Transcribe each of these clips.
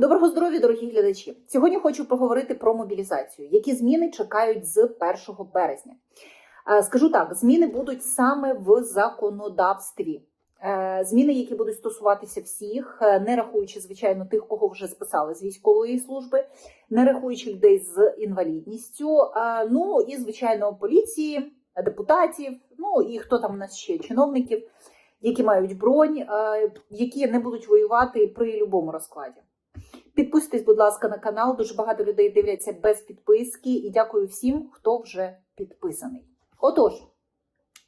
Доброго здоров'я, дорогі глядачі! Сьогодні хочу поговорити про мобілізацію. Які зміни чекають з 1 березня? Е, Скажу так: зміни будуть саме в законодавстві. Е, Зміни, які будуть стосуватися всіх, е, не рахуючи, звичайно, тих, кого вже списали з військової служби, не рахуючи людей з інвалідністю, ну і звичайно, поліції, депутатів, ну і хто там у нас ще чиновників, які мають бронь, які не будуть воювати при будь-якому розкладі. Підписуйтесь, будь ласка, на канал. Дуже багато людей дивляться без підписки. І дякую всім, хто вже підписаний. Отож,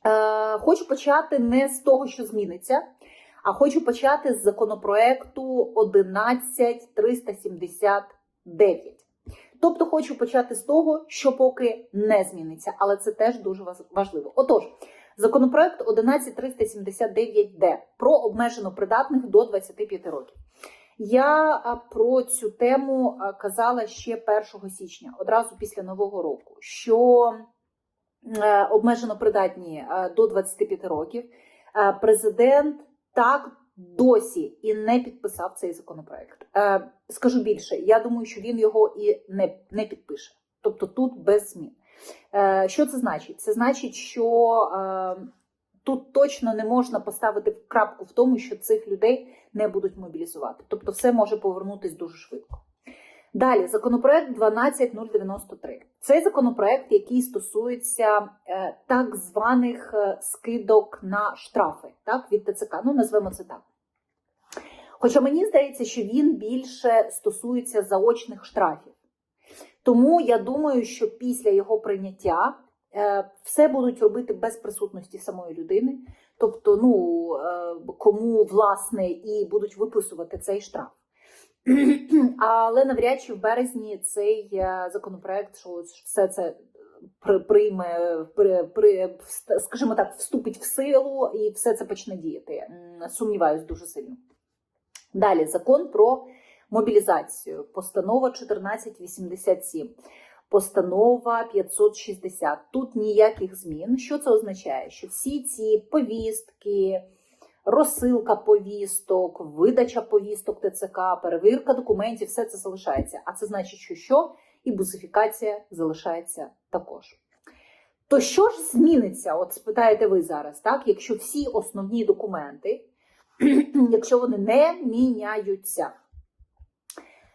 е, хочу почати не з того, що зміниться, а хочу почати з законопроекту 11379. Тобто, хочу почати з того, що поки не зміниться, але це теж дуже важливо. Отож, законопроект 11379Д про обмежено придатних до 25 років. Я про цю тему казала ще 1 січня, одразу після Нового року, що е, обмежено придатні до 25 років. Президент так досі і не підписав цей законопроект. Е, Скажу більше, я думаю, що він його і не, не підпише. Тобто тут без змін. Е, Що це значить? Це значить, що тут точно не можна поставити крапку в тому, що цих людей не будуть мобілізувати. Тобто, все може повернутись дуже швидко. Далі, законопроект 12093. Цей законопроект, який стосується е, так званих е, скидок на штрафи, так, від ТЦК, ну назвемо це так. Хоча мені здається, що він більше стосується заочних штрафів. Тому я думаю, що після його прийняття все будуть робити без присутності самої людини. Тобто, ну е, кому власне і будуть виписувати цей штраф. Але навряд чи в березні цей е, законопроект, що все це при- прийме, при, при, скажімо так, вступить в силу і все це почне діяти. Сумніваюсь дуже сильно. Далі закон про мобілізацію, постанова 1487. Постанова 560. Тут ніяких змін. Що це означає? Що всі ці повістки, розсилка повісток, видача повісток ТЦК, перевірка документів, все це залишається. А це значить, що що? І бусифікація залишається також. То що ж зміниться? От спитаєте ви зараз, так? Якщо всі основні документи, якщо вони не міняються.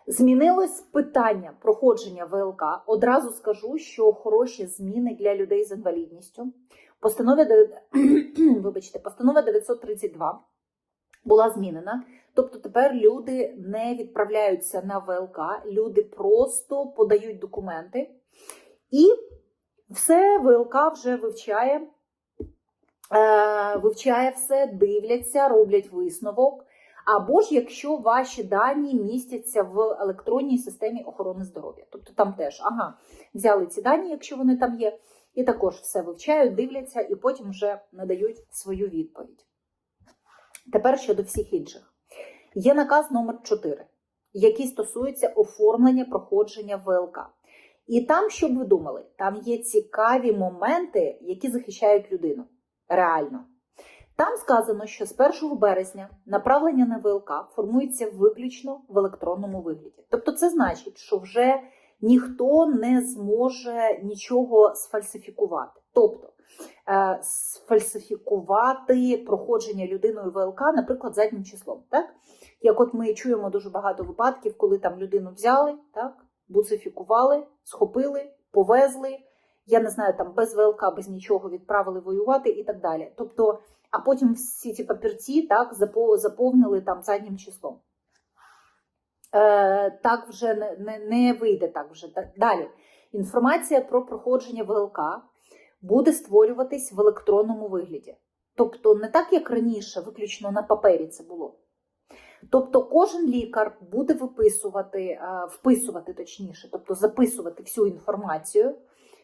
Змінилось питання проходження ВЛК. Одразу скажу, що хороші зміни для людей з інвалідністю. Постанова, вибачте, постанова 932 була змінена. Тобто тепер люди не відправляються на ВЛК, люди просто подають документи, і все ВЛК вже вивчає, е, вивчає все, дивляться, роблять висновок. Або ж якщо ваші дані містяться в електронній системі охорони здоров'я. Тобто там теж ага, взяли ці дані, якщо вони там є, і також все вивчають, дивляться і потім вже надають свою відповідь. Тепер щодо всіх інших. Є наказ номер 4, який стосується оформлення проходження ВЛК. І там, щоб ви думали, там є цікаві моменти, які захищають людину. Реально. Там сказано, що з 1 березня направлення на ВЛК формується виключно в електронному вигляді. Тобто, це значить, що вже ніхто не зможе нічого сфальсифікувати. Тобто е, сфальсифікувати проходження людиною ВЛК, наприклад, заднім числом. Так? Як от ми чуємо дуже багато випадків, коли там людину взяли, так, буцифікували, схопили, повезли. Я не знаю, там без ВЛК, без нічого відправили воювати і так далі. Тобто, а потім всі ці папірці так заповнили там заднім числом. Е, так вже не, не, не вийде так вже. Далі. Інформація про проходження ВЛК буде створюватись в електронному вигляді. Тобто, не так, як раніше, виключно на папері це було. Тобто кожен лікар буде виписувати, е, вписувати точніше, тобто записувати всю інформацію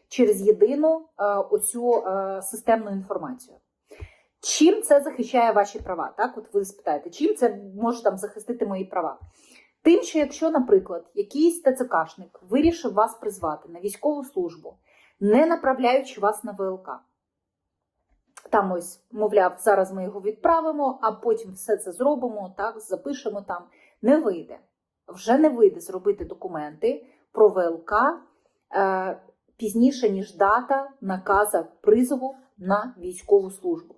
через єдину е, оцю е, системну інформацію. Чим це захищає ваші права? Так, от ви спитаєте, чим це може там захистити мої права? Тим, що якщо, наприклад, якийсь ТЦКшник вирішив вас призвати на військову службу, не направляючи вас на ВЛК, там ось, мовляв, зараз ми його відправимо, а потім все це зробимо, так, запишемо там, не вийде. вже не вийде зробити документи про ВЛК е, пізніше, ніж дата наказа призову на військову службу.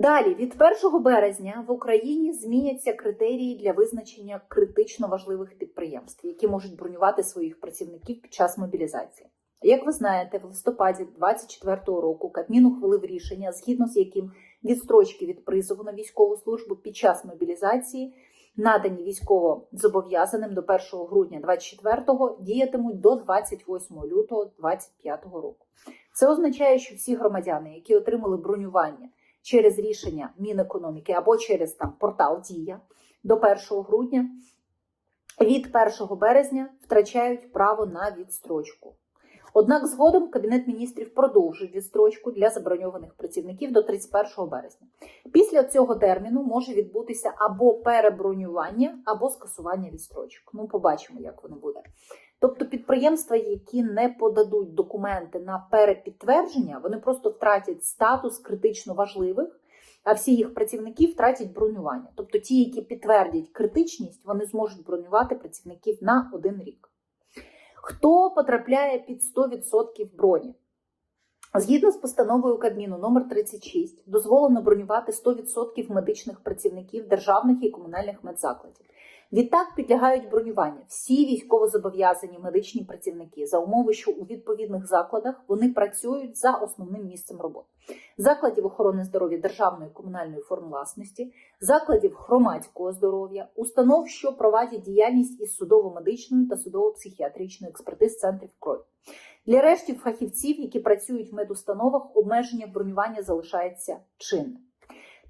Далі, від 1 березня в Україні зміняться критерії для визначення критично важливих підприємств, які можуть бронювати своїх працівників під час мобілізації. Як ви знаєте, в листопаді 2024 року Кабмін ухвалив рішення, згідно з яким відстрочки від призову на військову службу під час мобілізації, надані військовозобов'язаним до 1 грудня 2024 діятимуть до 28 лютого 2025 року. Це означає, що всі громадяни, які отримали бронювання через рішення Мінекономіки або через там портал Дія до 1 грудня, від 1 березня втрачають право на відстрочку. Однак згодом Кабінет міністрів продовжив відстрочку для заброньованих працівників до 31 березня. Після цього терміну може відбутися або перебронювання, або скасування відстрочок. Ну, побачимо, як воно буде. Тобто підприємства, які не подадуть документи на перепідтвердження, вони просто втратять статус критично важливих, а всі їх працівники втратять бронювання. Тобто ті, які підтвердять критичність, вони зможуть бронювати працівників на один рік. Хто потрапляє під 100% броні? Згідно з постановою Кабміну номер 36 дозволено бронювати 100% медичних працівників державних і комунальних медзакладів. Відтак підлягають бронюванню всі військовозобов'язані медичні працівники за умови, що у відповідних закладах вони працюють за основним місцем роботи. Закладів охорони здоров'я державної комунальної форм власності, закладів громадського здоров'я, установ, що проводять діяльність із судово-медичної та судово-психіатричної експертиз центрів крові. Для решті фахівців, які працюють в медустановах, обмеження бронювання залишається чинним.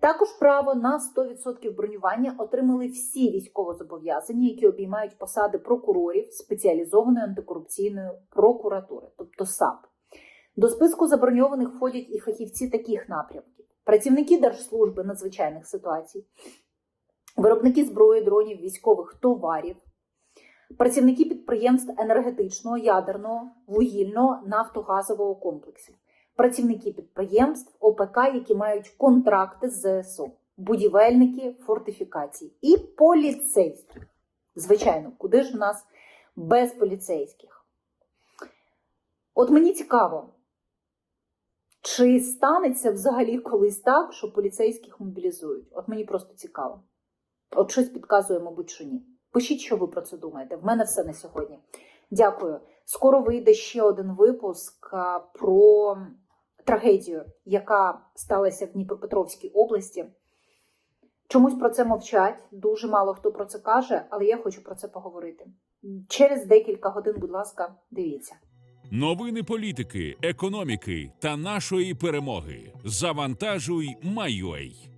Також право на 100% бронювання отримали всі військовозобов'язані, які обіймають посади прокурорів спеціалізованої антикорупційної прокуратури, тобто САП. До списку заброньованих входять і фахівці таких напрямків: працівники Держслужби надзвичайних ситуацій, виробники зброї, дронів, військових товарів, працівники підприємств енергетичного, ядерного, вугільного, нафтогазового комплексів, працівники підприємств ОПК, які мають контракти з ЗСУ, будівельники фортифікацій і поліцейські. Звичайно, куди ж в нас без поліцейських? От мені цікаво, чи станеться взагалі колись так, що поліцейських мобілізують? От мені просто цікаво. От щось підказує, мабуть, що ні. Пишіть, що ви про це думаєте. В мене все на сьогодні. Дякую. Скоро вийде ще один випуск про трагедію, яка сталася в Дніпропетровській області. Чомусь про це мовчать, дуже мало хто про це каже, але я хочу про це поговорити. Через декілька годин, будь ласка, дивіться. Новини політики, економіки та нашої перемоги. Завантажуй, майой.